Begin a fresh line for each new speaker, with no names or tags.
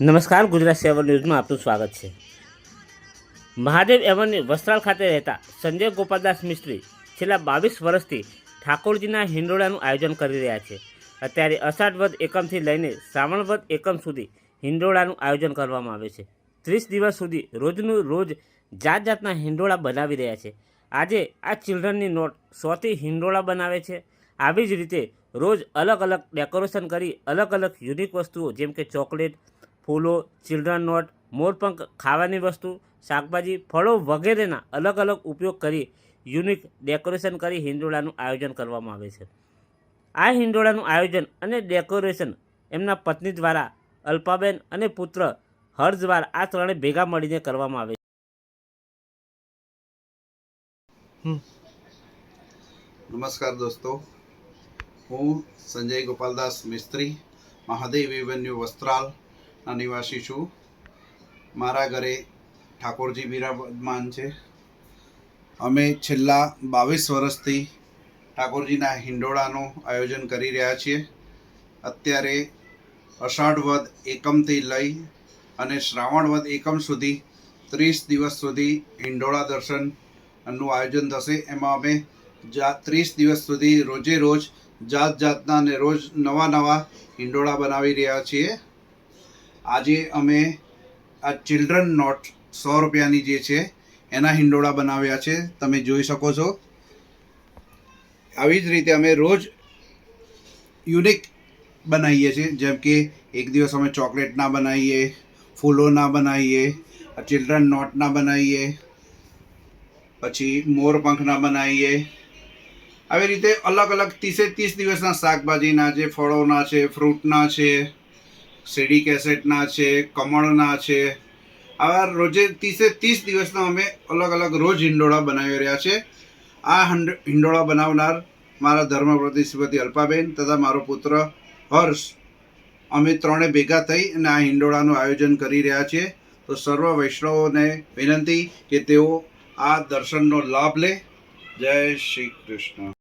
નમસ્કાર, ગુજરાત સેવન ન્યૂઝમાં આપનું સ્વાગત છે. મહાદેવ એવન્યુ વસ્ત્રાલ ખાતે રહેતા સંજય ગોપાલદાસ મિસ્ત્રી છેલ્લા બાવીસ વર્ષથી ઠાકોરજીના હિંડોળાનું આયોજન કરી રહ્યા છે. અત્યારે અષાઢ વધ એકમથી લઈને શ્રાવણ વધ એકમ સુધી હિંડોળાનું આયોજન કરવામાં આવે છે. ત્રીસ દિવસ સુધી રોજનું રોજ જાત જાતના હિંડોળા બનાવી રહ્યા છે. આજે આ ચિલ્ડ્રનની નોટ સોથી હિંડોળા બનાવે છે. આવી જ રીતે રોજ અલગ અલગ ડેકોરેશન કરી અલગ અલગ યુનિક વસ્તુઓ જેમ કે ચોકલેટ ફૂલો ચિલ્ડ્રન નોટ મોરપંખ ખાવાની વસ્તુ શાકભાજી ફળો વગેરેના અલગ અલગ ઉપયોગ કરી યુનિક ડેકોરેશન કરી હિંડોળાનું આયોજન કરવામાં આવે છે. આ હિંડોળાનું આયોજન અને ડેકોરેશન એમના પત્ની દ્વારા અલ્પાબેન અને પુત્ર હર્ષ દ્વારા આ ત્રણે ભેગા મળીને કરવામાં આવે છે.
નમસ્કાર દોસ્તો. હું સંજય ગોપાલદાસ મિસ્ત્રી મહાદેવ એવન્યુ વસ્ત્રાલના નિવાસી છું. મારા ઘરે ઠાકોરજી બિરાજમાન છે. અમે છેલ્લા બાવીસ વર્ષથી ઠાકોરજીના હિંડોળાનું આયોજન કરી રહ્યા છીએ. અત્યારે અષાઢ વદ એકમથી લઈ અને શ્રાવણ વદ એકમ સુધી, ત્રીસ દિવસ સુધી હિંડોળા દર્શનનું આયોજન થશે. એમાં અમે જા, ત્રીસ દિવસ સુધી રોજે રોજ જાત જાતના અને રોજ નવા નવા હિંડોળા બનાવી રહ્યા છીએ. આજે અમે આ ચિલ્ડ્રન નોટ સો રૂપિયાની જે છે, એના હિંડોળા બનાવ્યા છે. તમે જોઈ શકો છો. આવી જ રીતે અમે રોજ યુનિક બનાવીએ છીએ. જેમ કે એક દિવસ અમે ચોકલેટના બનાવીએ ફૂલોના બનાવીએ ચિલ્ડ્રન નોટના બનાવીએ, પછી મોરપંખના બનાવીએ. આવી રીતે અલગ અલગ ત્રીસે ત્રીસ દિવસના શાકભાજીના છે ફળોના છે ફ્રૂટના છે સીડી કેસેટના છે, કમળના છે. આવા રોજે ત્રીસે ત્રીસ દિવસના અમે અલગ અલગ રોજ હિંડોળા બનાવી રહ્યા છે. આ હંડ, હિંડોળા બનાવનાર મારા ધર્મપ્રતિ શ્રીમતી અલ્પાબેન તથા મારો પુત્ર હર્ષ. અમે ત્રણે ભેગા થઈ અને આ હિંડોળાનું આયોજન કરી રહ્યા છીએ. તો સર્વ વૈષ્ણવોને વિનંતી કે તેઓ આ દર્શનનો લાભ લે. જય શ્રી કૃષ્ણ.